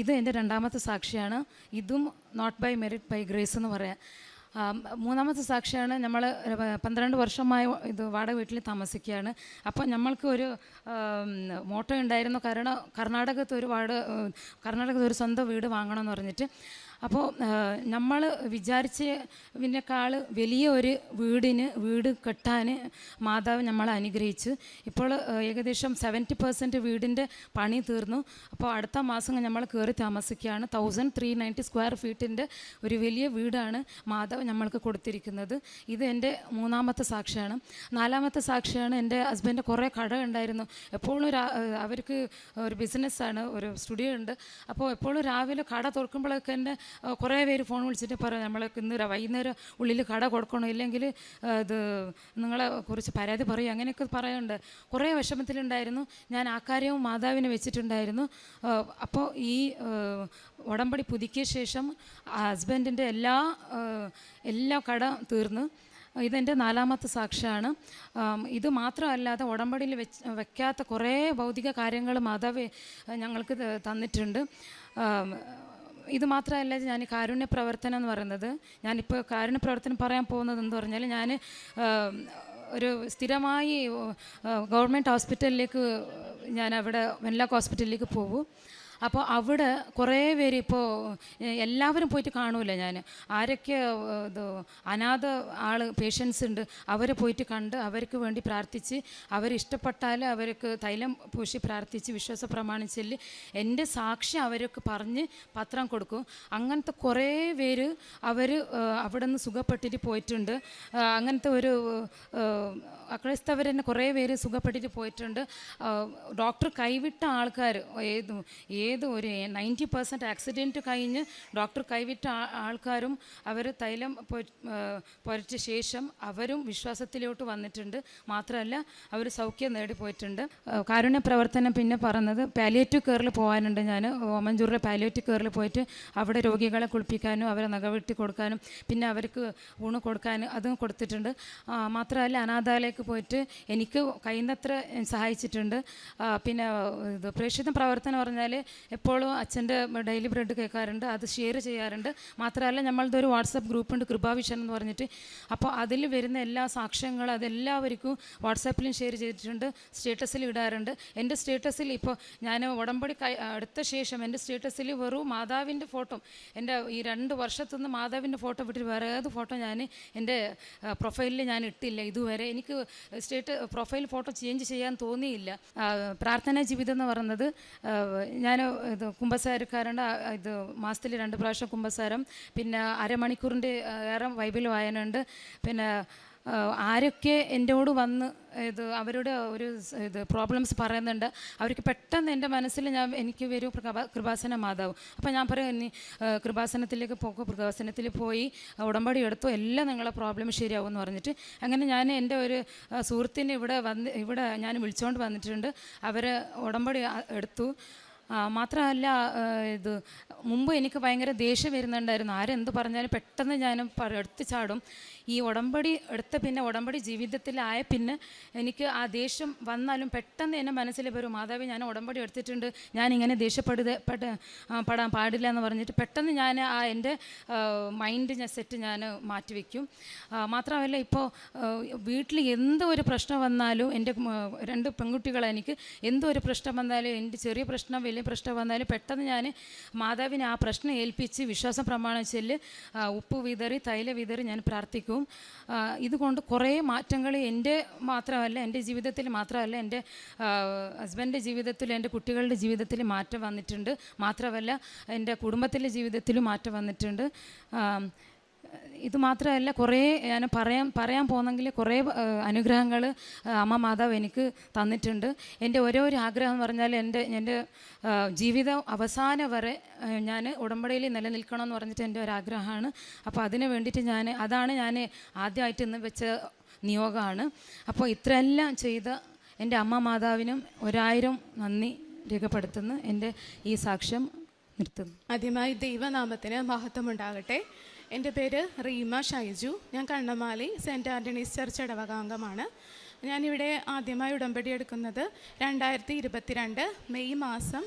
ഇത് എന്റെ രണ്ടാമത്തെ സാക്ഷിയാണ്. ഇതും not by merit by grace എന്ന് പറയാം. മൂന്നാമത്തെ സാക്ഷിയാണ് നമ്മൾ പന്ത്രണ്ട് വർഷമായി ഇത് വാടക വീട്ടിൽ താമസിക്കുകയാണ്. അപ്പോൾ നമ്മൾക്ക് ഒരു മോട്ടോ ഉണ്ടായിരുന്നു കാരണം കർണാടകത്ത് ഒരു വാട് കർണാടകത്ത് ഒരു സ്വന്തം വീട് വാങ്ങണമെന്ന് പറഞ്ഞിട്ട്. അപ്പോൾ നമ്മൾ വിചാരിച്ചതിനേക്കാൾ വലിയ ഒരു വീടിന് വീട് കെട്ടാൻ മാതാവ് നമ്മളെ അനുഗ്രഹിച്ചു. ഇപ്പോൾ ഏകദേശം സെവന്റി പെർസെന്റ് വീടിന്റെ പണി തീർന്നു. അപ്പോൾ അടുത്ത മാസം നമ്മൾ കയറി താമസിക്കുകയാണ്. തൗസൻഡ് ത്രീ നയന്റി സ്ക്വയർ ഫീറ്റിന്റെ ഒരു വലിയ വീടാണ് മാതാവ് നമ്മൾക്ക് കൊടുത്തിരിക്കുന്നത്. ഇത് എന്റെ മൂന്നാമത്തെ സാക്ഷിയാണ്. നാലാമത്തെ സാക്ഷിയാണ് എന്റെ ഹസ്ബൻഡ് കുറേ കട ഉണ്ടായിരുന്നു. എപ്പോഴും അവർക്ക് ഒരു ബിസിനസ്സാണ് ഒരു സ്റ്റുഡിയോ ഉണ്ട്. അപ്പോൾ എപ്പോഴും രാവിലെ കട തുറക്കുമ്പോഴൊക്കെ എന്റെ കുറേ പേര് ഫോൺ വിളിച്ചിട്ട് പറയാം നമ്മൾക്ക് ഇന്ന് വൈകുന്നേരം ഉള്ളിൽ കട കൊടുക്കണം ഇല്ലെങ്കിൽ ഇത് നിങ്ങളെ കുറിച്ച് പരാതി പറയും അങ്ങനെയൊക്കെ പറയുന്നുണ്ട് കുറേ വിഷമത്തിലുണ്ടായിരുന്നു. ഞാൻ ആ കാര്യവും മാതാവിനെ വെച്ചിട്ടുണ്ടായിരുന്നു. അപ്പോൾ ഈ ഉടമ്പടി പുതുക്കിയ ശേഷം ഹസ്ബൻഡിന്റെ എല്ലാ എല്ലാ കട തീർന്നു. ഇതെന്റെ നാലാമത്തെ സാക്ഷിയാണ്. ഇത് മാത്രമല്ലാതെ ഉടമ്പടിയിൽ വെച്ച് വെക്കാത്ത കുറേ ഭൗതിക കാര്യങ്ങൾ മാതാവ് ഞങ്ങൾക്ക് തന്നിട്ടുണ്ട്. ഇത് മാത്രമല്ല ഞാൻ കാരുണ്യ പ്രവർത്തനം എന്ന് പറയുന്നത് ഞാനിപ്പോൾ കാരുണ്യ പ്രവർത്തനം പറയാൻ പോകുന്നത് എന്ന് പറഞ്ഞാൽ ഞാൻ ഒരു സ്ഥിരമായി ഗവൺമെന്റ് ഹോസ്പിറ്റലിലേക്ക് ഞാൻ അവിടെ വെൻലാക്ക് ഹോസ്പിറ്റലിലേക്ക് പോകും. അപ്പോൾ അവിടെ കുറേ പേര് ഇപ്പോൾ എല്ലാവരും പോയിട്ട് കാണൂല ഞാൻ ആരൊക്കെ ഇത് അനാഥ ആൾ പേഷ്യൻസ് ഉണ്ട് അവരെ പോയിട്ട് കണ്ട് അവർക്ക് വേണ്ടി പ്രാർത്ഥിച്ച് അവരിഷ്ടപ്പെട്ടാൽ അവർക്ക് തൈലം പൂശി പ്രാർത്ഥിച്ച് വിശ്വാസ പ്രമാണം എന്റെ സാക്ഷി അവരൊക്കെ പറഞ്ഞ് പത്രം കൊടുക്കും. അങ്ങനത്തെ കുറേ പേര് അവർ അവിടെ നിന്ന് സുഖപ്പെട്ടിട്ട് പോയിട്ടുണ്ട്. അങ്ങനത്തെ ഒരു അക്രൈസ്തവർ തന്നെ കുറേ പേര് സുഖപ്പെട്ടിട്ട് പോയിട്ടുണ്ട്. ഡോക്ടർ കൈവിട്ട ആൾക്കാർ ഏത് ഏത് ഒരു നയന്റി പെർസെന്റ് ആക്സിഡന്റ് കഴിഞ്ഞ് ഡോക്ടർ കൈവിട്ട ആൾക്കാരും അവർ തൈലം പുരച്ച ശേഷം അവരും വിശ്വാസത്തിലോട്ട് വന്നിട്ടുണ്ട്. മാത്രമല്ല അവർ സൗഖ്യം നേടി പോയിട്ടുണ്ട്. ആ, കാരുണ്യ പ്രവർത്തനം പിന്നെ പറഞ്ഞത് പാലിയേറ്റീവ് കെയറിൽ പോകാനുണ്ട് ഞാൻ. ഓമഞ്ചൂറിലെ പാലിയേറ്റീവ് കെയറിൽ പോയിട്ട് അവിടെ രോഗികളെ കുളിപ്പിക്കാനും അവരെ നഖവെട്ടി കൊടുക്കാനും പിന്നെ അവർക്ക് ഊണ് കൊടുക്കാനും അതും കൊടുത്തിട്ടുണ്ട്. മാത്രമല്ല അനാഥാലയക്ക് പോയിട്ട് എനിക്ക് കഴിയുന്നത്ര സഹായിച്ചിട്ടുണ്ട്. പിന്നെ ഇത് പ്രേക്ഷിത പ്രവർത്തനം പറഞ്ഞാൽ എപ്പോഴും അച്ഛന്റെ ഡെയിലി ബ്രെഡ് കേൾക്കാറുണ്ട് അത് ഷെയർ ചെയ്യാറുണ്ട്. മാത്രമല്ല നമ്മളുടെ ഒരു വാട്സപ്പ് ഗ്രൂപ്പുണ്ട് കൃപാവിഷൻ എന്ന് പറഞ്ഞിട്ട്. അപ്പോൾ അതിൽ വരുന്ന എല്ലാ സാക്ഷ്യങ്ങളും അതെല്ലാവർക്കും വാട്സാപ്പിലും ഷെയർ ചെയ്തിട്ടുണ്ട് സ്റ്റേറ്റസിൽ ഇടാറുണ്ട്. എന്റെ സ്റ്റേറ്റസിൽ ഇപ്പോൾ ഞാൻ ഉടമ്പടി കൈ അടുത്ത ശേഷം എന്റെ സ്റ്റേറ്റസിൽ വെറും മാതാവിന്റെ ഫോട്ടോ എന്റെ ഈ രണ്ട് വർഷത്തു നിന്ന് മാതാവിന്റെ ഫോട്ടോ വിട്ടിട്ട് വേറെ ഏത് ഫോട്ടോ ഞാൻ എന്റെ പ്രൊഫൈലിൽ ഞാൻ ഇട്ടില്ല ഇതുവരെ. എനിക്ക് സ്റ്റേറ്റ് പ്രൊഫൈൽ ഫോട്ടോ ചേഞ്ച് ചെയ്യാൻ തോന്നിയില്ല. പ്രാർത്ഥനാ ജീവിതം എന്ന് പറയുന്നത് ഞാൻ ഇത് കുംഭസാരക്കാരുണ്ട് ഇത് മാസത്തിൽ രണ്ട് പ്രാവശ്യം കുംഭസാരം പിന്നെ അരമണിക്കൂറിന്റെ ഏറെ ബൈബിൾ വായനയുണ്ട്. പിന്നെ ആരൊക്കെ എന്നോട് വന്ന് ഇത് അവരുടെ ഒരു ഇത് പ്രോബ്ലംസ് പറയുന്നുണ്ട് അവർക്ക് പെട്ടെന്ന് എന്റെ മനസ്സിൽ ഞാൻ എനിക്ക് വരും കൃപാ കൃപാസന മാതാവ്. അപ്പോൾ ഞാൻ പറയും നീ കൃപാസനത്തിലേക്ക് പോകും കൃപാസനത്തിൽ പോയി ഉടമ്പടി എടുത്തു എല്ലാം നിങ്ങളെ പ്രോബ്ലം ശരിയാവും എന്ന് പറഞ്ഞിട്ട് അങ്ങനെ ഞാൻ എന്റെ ഒരു സുഹൃത്തിനെ ഇവിടെ വന്ന് ഇവിടെ ഞാൻ വിളിച്ചുകൊണ്ട് വന്നിട്ടുണ്ട്. അവർ ഉടമ്പടി എടുത്തു. മാത്രമല്ല ഇത് മുമ്പ് എനിക്ക് ഭയങ്കര ദേഷ്യം വരുന്നുണ്ടായിരുന്നു. ആരെന്ത് പറഞ്ഞാലും പെട്ടെന്ന് ഞാൻ എടുത്തു ചാടും. ഈ ഉടമ്പടി എടുത്ത പിന്നെ ഉടമ്പടി ജീവിതത്തിലായ പിന്നെ എനിക്ക് ആ ദേഷ്യം വന്നാലും പെട്ടെന്ന് എന്റെ മനസ്സിൽ വരും മാതാവി ഞാൻ ഉടമ്പടി എടുത്തിട്ടുണ്ട്. ഞാൻ ഇങ്ങനെ ദേഷ്യപ്പെടുക പെട്ട പെടാൻ പാടില്ല എന്ന് പറഞ്ഞിട്ട് പെട്ടെന്ന് ഞാൻ ആ എന്റെ മൈൻഡ് ഞാൻ സെറ്റ് ഞാൻ മാറ്റിവെക്കും മാത്രമല്ല ഇപ്പോൾ വീട്ടിൽ എന്ത് ഒരു പ്രശ്നം വന്നാലും എന്റെ രണ്ട് പെൺകുട്ടികളെ എനിക്ക് എന്തൊരു പ്രശ്നം വന്നാലും എന്റെ ചെറിയ പ്രശ്നം വലിയ പ്രശ്നം വന്നാലും പെട്ടെന്ന് ഞാൻ മാതാവിനെ ആ പ്രശ്നം ഏൽപ്പിച്ച് വിശ്വാസം പ്രമാണം ഉപ്പ് വിതറി തൈല വിതറി ഞാൻ പ്രാർത്ഥിക്കും. ആ, ഇതുകൊണ്ട് കുറേ മാറ്റങ്ങൾ എന്റെ മാത്രമല്ല എന്റെ ജീവിതത്തിൽ മാത്രമല്ല എന്റെ ഹസ്ബൻഡിന്റെ ജീവിതത്തിൽ എന്റെ കുട്ടികളുടെ ജീവിതത്തിൽ മാറ്റം വന്നിട്ടുണ്ട്. മാത്രമല്ല എന്റെ കുടുംബത്തിലെ ജീവിതത്തിലും മാറ്റം വന്നിട്ടുണ്ട്. ഇത് മാത്രമല്ല കുറേ ഞാൻ പറയാൻ പറയാൻ പോകുന്നെങ്കിൽ കുറേ അനുഗ്രഹങ്ങൾ അമ്മ മാതാവ് എനിക്ക് തന്നിട്ടുണ്ട്. എന്റെ ഓരോ ഒരു ആഗ്രഹം എന്ന് പറഞ്ഞാൽ എന്റെ എന്റെ ജീവിതം അവസാനം വരെ ഞാൻ ഉടമ്പടിയിൽ നിലനിൽക്കണം എന്ന് പറഞ്ഞിട്ട് എന്റെ ഒരു ആഗ്രഹമാണ് അപ്പോൾ അതിന് വേണ്ടിയിട്ട് ഞാൻ അതാണ് ഞാൻ ആദ്യമായിട്ട് ഇന്ന് വെച്ച നിയോഗമാണ്. അപ്പോൾ ഇത്രയെല്ലാം ചെയ്ത എന്റെ അമ്മ മാതാവിനും ഒരായിരം നന്ദി രേഖപ്പെടുത്തുന്നു. എന്റെ ഈ സാക്ഷ്യം നിർത്തുന്നു. ആദ്യമായി ദൈവനാമത്തിന് മഹത്വമുണ്ടാകട്ടെ. എന്റെ പേര് റീമ ഷൈജു. ഞാൻ കണ്ണമാലി സെന്റ് ആന്റണീസ് ചർച്ച് ഇടവകാംഗമാണ്. ഞാനിവിടെ ആദ്യമായി ഉടമ്പടി എടുക്കുന്നത് രണ്ടായിരത്തി ഇരുപത്തിരണ്ട് മെയ് മാസം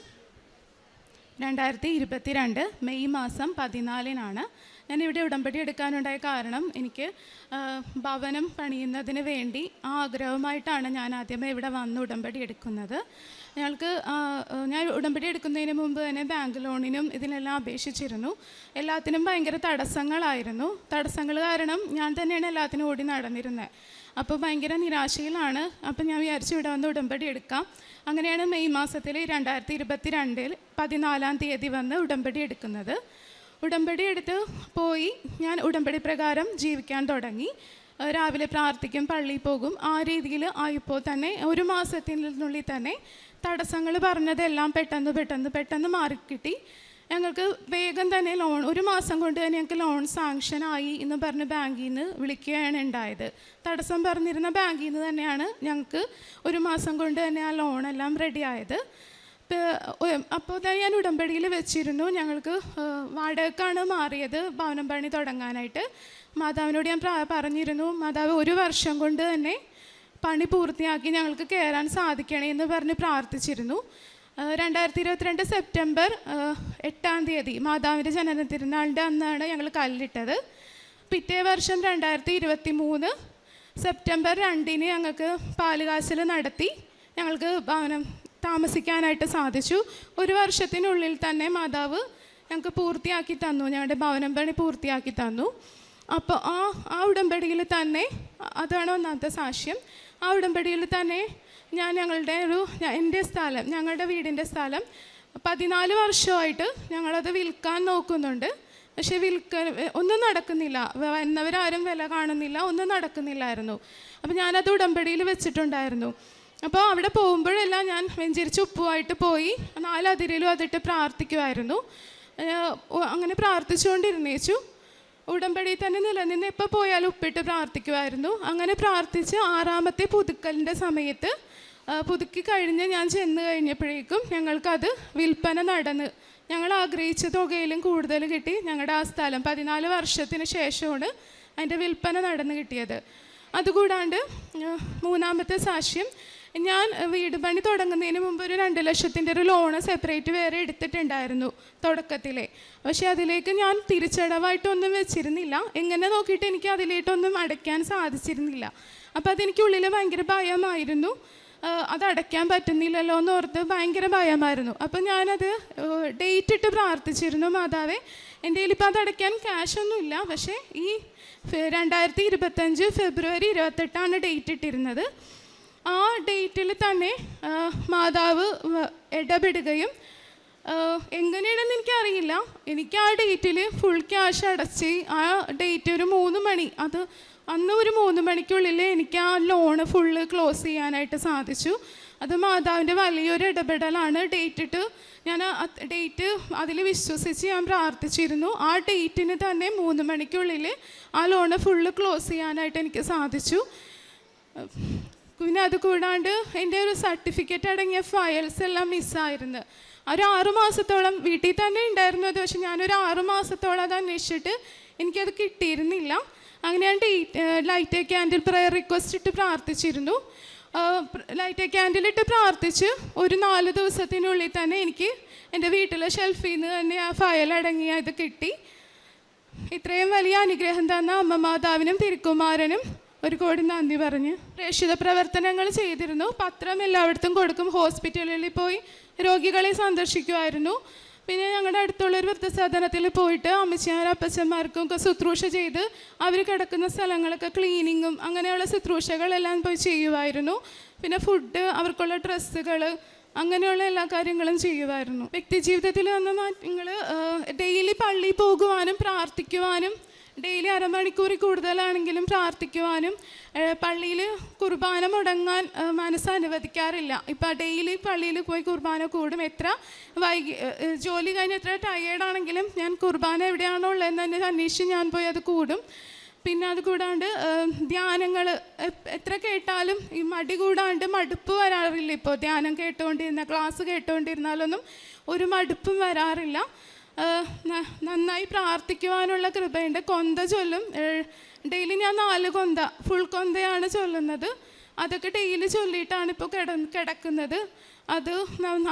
രണ്ടായിരത്തി ഇരുപത്തിരണ്ട് മെയ് മാസം പതിനാലിനാണ്. ഞാൻ ഇവിടെ ഉടമ്പടി എടുക്കാനുണ്ടായ കാരണം എനിക്ക് ഭവനം പണിയുന്നതിന് വേണ്ടി ആ ആഗ്രഹമായിട്ടാണ് ഞാൻ ആദ്യമേ ഇവിടെ വന്ന് ഉടമ്പടി എടുക്കുന്നത്. ഞങ്ങൾക്ക് ഞാൻ ഉടമ്പടി എടുക്കുന്നതിന് മുമ്പ് തന്നെ ബാങ്ക് ലോണിനും ഇതിനെല്ലാം അപേക്ഷിച്ചിരുന്നു. എല്ലാത്തിനും ഭയങ്കര തടസ്സങ്ങളായിരുന്നു. തടസ്സങ്ങൾ കാരണം ഞാൻ തന്നെയാണ് എല്ലാത്തിനും ഓടി നടന്നിരുന്നത്. അപ്പോൾ ഭയങ്കര നിരാശയിലാണ്. അപ്പോൾ ഞാൻ വിചാരിച്ചു ഇവിടെ വന്ന് ഉടമ്പടി എടുക്കാം. അങ്ങനെയാണ് മെയ് മാസത്തിൽ രണ്ടായിരത്തി ഇരുപത്തി രണ്ടിൽ പതിനാലാം തീയതി വന്ന് ഉടമ്പടി എടുക്കുന്നത്. ഉടമ്പടി എടുത്ത് പോയി ഞാൻ ഉടമ്പടി പ്രകാരം ജീവിക്കാൻ തുടങ്ങി. രാവിലെ പ്രാർത്ഥിക്കും പള്ളിയിൽ പോകും. ആ രീതിയിൽ ആയപ്പോൾ തന്നെ ഒരു മാസത്തിനുള്ളിൽ തന്നെ തടസ്സങ്ങൾ പറഞ്ഞതെല്ലാം പെട്ടെന്ന് പെട്ടെന്ന് പെട്ടെന്ന് മാറിക്കിട്ടി. ഞങ്ങൾക്ക് വേഗം തന്നെ ലോൺ ഒരു മാസം കൊണ്ട് തന്നെ ഞങ്ങൾക്ക് ലോൺ സാങ്ഷൻ ആയി എന്ന് പറഞ്ഞ് ബാങ്കിൽ നിന്ന് വിളിക്കുകയാണ് ഉണ്ടായത്. തടസ്സം പറഞ്ഞിരുന്ന ബാങ്കിൽ നിന്ന് തന്നെയാണ് ഞങ്ങൾക്ക് ഒരു മാസം കൊണ്ട് തന്നെ ആ ലോണെല്ലാം റെഡി ആയത്. അപ്പോൾ ഞാൻ ഉടമ്പടിയിൽ വെച്ചിരുന്നു. ഞങ്ങൾക്ക് വാടകക്കാണ് മാറിയത് ഭവനം പണി തുടങ്ങാനായിട്ട്. മാതാവിനോട് ഞാൻ പറഞ്ഞിരുന്നു മാതാവ് ഒരു വർഷം കൊണ്ട് തന്നെ പണി പൂർത്തിയാക്കി ഞങ്ങൾക്ക് കയറാൻ സാധിക്കണേ എന്ന് പറഞ്ഞ് പ്രാർത്ഥിച്ചിരുന്നു. രണ്ടായിരത്തി ഇരുപത്തിരണ്ട് സെപ്റ്റംബർ എട്ടാം തീയതി മാതാവിന്റെ ജനന തിരുനാളിന്റെ അന്നാണ് ഞങ്ങൾ കല്ലിട്ടത്. പിറ്റേ വർഷം രണ്ടായിരത്തി ഇരുപത്തി മൂന്ന് സെപ്റ്റംബർ രണ്ടിന് ഞങ്ങൾക്ക് പാലുകാച്ചൽ നടത്തി. ഞങ്ങൾക്ക് ഭവനം താമസിക്കാനായിട്ട് സാധിച്ചു. ഒരു വർഷത്തിനുള്ളിൽ തന്നെ മാതാവ് ഞങ്ങൾക്ക് പൂർത്തിയാക്കി തന്നു. ഞങ്ങളുടെ ഭവനം പണി പൂർത്തിയാക്കി തന്നു. അപ്പോൾ ആ ആ ഉടമ്പടിയിൽ തന്നെ അതാണ് ഒന്നാമത്തെ സാക്ഷ്യം. ആ ഉടമ്പടിയിൽ തന്നെ ഞാൻ ഞങ്ങളുടെ ഒരു എന്റെ സ്ഥലം ഞങ്ങളുടെ വീടിന്റെ സ്ഥലം പതിനാല് വർഷമായിട്ട് ഞങ്ങളത് വിൽക്കാൻ നോക്കുന്നുണ്ട്. പക്ഷേ വിൽക്ക ഒന്നും നടക്കുന്നില്ല. വന്നവരാരും വില കാണുന്നില്ല ഒന്നും നടക്കുന്നില്ലായിരുന്നു. അപ്പോൾ ഞാനത് ഉടമ്പടിയിൽ വെച്ചിട്ടുണ്ടായിരുന്നു. അപ്പോൾ അവിടെ പോകുമ്പോഴെല്ലാം ഞാൻ വെഞ്ചരിച്ച് ഉപ്പുമായിട്ട് പോയി നാലതിരിലും അതിട്ട് പ്രാർത്ഥിക്കുമായിരുന്നു അങ്ങനെ പ്രാർത്ഥിച്ചുകൊണ്ടിരുന്നേച്ചു. ഉടമ്പടി തന്നെ നിലനിന്ന് എപ്പോൾ പോയാലും ഉപ്പിട്ട് പ്രാർത്ഥിക്കുമായിരുന്നു അങ്ങനെ പ്രാർത്ഥിച്ച് ആറാമത്തെ പുതുക്കലിന്റെ സമയത്ത് പുതുക്കി കഴിഞ്ഞ് ഞാൻ ചെന്ന് കഴിഞ്ഞപ്പോഴേക്കും ഞങ്ങൾക്കത് വിൽപ്പന നടന്ന്. ഞങ്ങൾ ആഗ്രഹിച്ച തുകയിലും കൂടുതൽ കിട്ടി. ഞങ്ങളുടെ ആ സ്ഥലം പതിനാല് വർഷത്തിന് ശേഷമാണ് അതിന്റെ വിൽപ്പന നടന്ന് കിട്ടിയത്. അതുകൂടാണ്ട് മൂന്നാമത്തെ സാക്ഷ്യം ഞാൻ വീട് പണി തുടങ്ങുന്നതിന് മുമ്പ് ഒരു രണ്ട് ലക്ഷത്തിന്റെ ഒരു ലോണ് സെപ്പറേറ്റ് വേറെ എടുത്തിട്ടുണ്ടായിരുന്നു തുടക്കത്തിലെ. പക്ഷേ അതിലേക്ക് ഞാൻ തിരിച്ചടവായിട്ടൊന്നും വെച്ചിരുന്നില്ല. എങ്ങനെ നോക്കിയിട്ട് എനിക്ക് അതിലേട്ടൊന്നും അടയ്ക്കാൻ സാധിച്ചിരുന്നില്ല. അപ്പോൾ അതെനിക്കുള്ളിൽ ഭയങ്കര ഭയമായിരുന്നു. അത് അടയ്ക്കാൻ പറ്റുന്നില്ലല്ലോ എന്ന് ഓർത്ത് ഭയങ്കര ഭയമായിരുന്നു. അപ്പം ഞാനത് ഡേറ്റ് ഇട്ട് പ്രാർത്ഥിച്ചിരുന്നു മാതാവേ എന്റെ കയ്യിൽ ഇപ്പോൾ അത് അടയ്ക്കാൻ ക്യാഷൊന്നുമില്ല പക്ഷേ ഈ രണ്ടായിരത്തി ഇരുപത്തഞ്ച് ഫെബ്രുവരി ഇരുപത്തെട്ടാണ് ഡേറ്റ് ഇട്ടിരുന്നത്. ആ ഡേറ്റിൽ തന്നെ മാതാവ് ഇടപെടുകയും എങ്ങനെയാണെന്ന് എനിക്കറിയില്ല. എനിക്ക് ആ ഡേറ്റിൽ ഫുൾ ക്യാഷ് അടച്ച് ആ ഡേറ്റ് ഒരു മൂന്ന് മണി അത് അന്ന് ഒരു മൂന്ന് മണിക്കുള്ളിൽ എനിക്ക് ആ ലോണ് ഫുള്ള് ക്ലോസ് ചെയ്യാനായിട്ട് സാധിച്ചു. അത് മാതാവിന്റെ വലിയൊരു ഇടപെടലാണ്. ഡേറ്റ് ഇട്ട് ഞാൻ ഡേറ്റ് അതിൽ വിശ്വസിച്ച് ഞാൻ പ്രാർത്ഥിച്ചിരുന്നു. ആ ഡേറ്റിന് തന്നെ മൂന്ന് മണിക്കുള്ളിൽ ആ ലോണ് ഫുള്ള് ക്ലോസ് ചെയ്യാനായിട്ട് എനിക്ക് സാധിച്ചു. പിന്നെ അത് കൂടാണ്ട് എന്റെ ഒരു സർട്ടിഫിക്കറ്റ് അടങ്ങിയ ഫയൽസ് എല്ലാം മിസ്സായിരുന്നു ഒരു ആറു മാസത്തോളം വീട്ടിൽ തന്നെ ഉണ്ടായിരുന്നു അത് പക്ഷെ ഞാനൊരു ആറു മാസത്തോളം അത് അന്വേഷിച്ചിട്ട് എനിക്കത് കിട്ടിയിരുന്നില്ല. അങ്ങനെ ഞാൻ ലൈറ്റ് ക്യാൻഡിൽ പ്രയർ റിക്വസ്റ്റ് ഇട്ട് പ്രാർത്ഥിച്ചിരുന്നു. ലൈറ്റ് ക്യാൻഡിൽ ഇട്ട് പ്രാർത്ഥിച്ച് ഒരു നാല് ദിവസത്തിനുള്ളിൽ തന്നെ എനിക്ക് എന്റെ വീട്ടിലെ ഷെൽഫിൽ നിന്ന് തന്നെ ആ ഫയൽ അടങ്ങിയ ഇത് കിട്ടി. ഇത്രയും വലിയ അനുഗ്രഹം തന്ന അമ്മ മാതാവിനും തിരുക്കുമാരനും ഒരു കോടി നന്ദി പറഞ്ഞ് പ്രേക്ഷിത പ്രവർത്തനങ്ങൾ ചെയ്തിരുന്നു. പത്രം എല്ലായിടത്തും കൊടുക്കും. ഹോസ്പിറ്റലിൽ പോയി രോഗികളെ സന്ദർശിക്കുമായിരുന്നു. പിന്നെ ഞങ്ങളുടെ അടുത്തുള്ള ഒരു വൃദ്ധസാധനത്തിൽ പോയിട്ട് അമ്മച്ചിമാർ അപ്പച്ചന്മാർക്കും ഒക്കെ ശുശ്രൂഷ ചെയ്ത് അവർ കിടക്കുന്ന സ്ഥലങ്ങളൊക്കെ ക്ലീനിങ്ങും അങ്ങനെയുള്ള ശുശ്രൂഷകളെല്ലാം പോയി ചെയ്യുമായിരുന്നു പിന്നെ ഫുഡ് അവർക്കുള്ള ഡ്രസ്സുകൾ അങ്ങനെയുള്ള എല്ലാ കാര്യങ്ങളും ചെയ്യുമായിരുന്നു വ്യക്തി ജീവിതത്തിൽ വന്ന മാറ്റങ്ങൾ ഡെയിലി പള്ളിയിൽ പോകുവാനും പ്രാർത്ഥിക്കുവാനും ഡെയിലി അരമണിക്കൂറിൽ കൂടുതലാണെങ്കിലും പ്രാർത്ഥിക്കുവാനും പള്ളിയിൽ കുർബാന മുടങ്ങാൻ മനസ്സ് അനുവദിക്കാറില്ല. ഇപ്പം ഡെയിലി പള്ളിയിൽ പോയി കുർബാന കൂടും. എത്ര വൈകി ജോലി കഴിഞ്ഞ് എത്ര ടയേർഡാണെങ്കിലും ഞാൻ കുർബാന എവിടെയാണോ ഉള്ളതെന്ന് തന്നെ അന്വേഷിച്ച് ഞാൻ പോയി അത് കൂടും. പിന്നെ അത് കൂടാണ്ട് ധ്യാനങ്ങൾ എത്ര കേട്ടാലും ഈ മടി കൂടാണ്ട് മടുപ്പ് വരാറില്ല. ഇപ്പോൾ ധ്യാനം കേട്ടുകൊണ്ടിരുന്ന ക്ലാസ് കേട്ടുകൊണ്ടിരുന്നാലൊന്നും ഒരു മടുപ്പും വരാറില്ല. നന്നായി പ്രാർത്ഥിക്കുവാനുള്ള കൃപയുണ്ട്. കൊന്ത ചൊല്ലും. ഡെയിലി ഞാൻ നാല് കൊന്ത ഫുൾ കൊന്തയാണ് ചൊല്ലുന്നത്. അതൊക്കെ ഡെയിലി ചൊല്ലിയിട്ടാണ് ഇപ്പോൾ കിട കിടക്കുന്നത്. അത്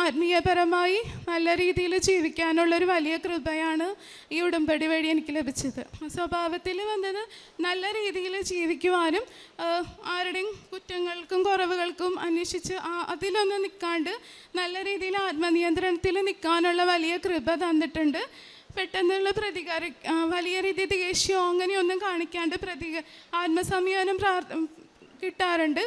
ആത്മീയപരമായി നല്ല രീതിയിൽ ജീവിക്കാനുള്ളൊരു വലിയ കൃപയാണ് ഈ ഉടമ്പടി വഴി എനിക്ക് ലഭിച്ചത്. സ്വഭാവത്തിൽ വന്നത് നല്ല രീതിയിൽ ജീവിക്കുവാനും ആരുടെയും കുറ്റങ്ങൾക്കും കുറവുകൾക്കും അന്വേഷിച്ച് അതിലൊന്നും നിൽക്കാണ്ട് നല്ല രീതിയിൽ ആത്മനിയന്ത്രണത്തിൽ നിൽക്കാനുള്ള വലിയ കൃപ തന്നിട്ടുണ്ട്. പെട്ടെന്നുള്ള പ്രതികാര വലിയ രീതിയിൽ ദേഷ്യമോ അങ്ങനെയൊന്നും കാണിക്കാണ്ട് പ്രതി ആത്മസമയനം പ്രാർത്ഥ കിട്ടാറുണ്ട്.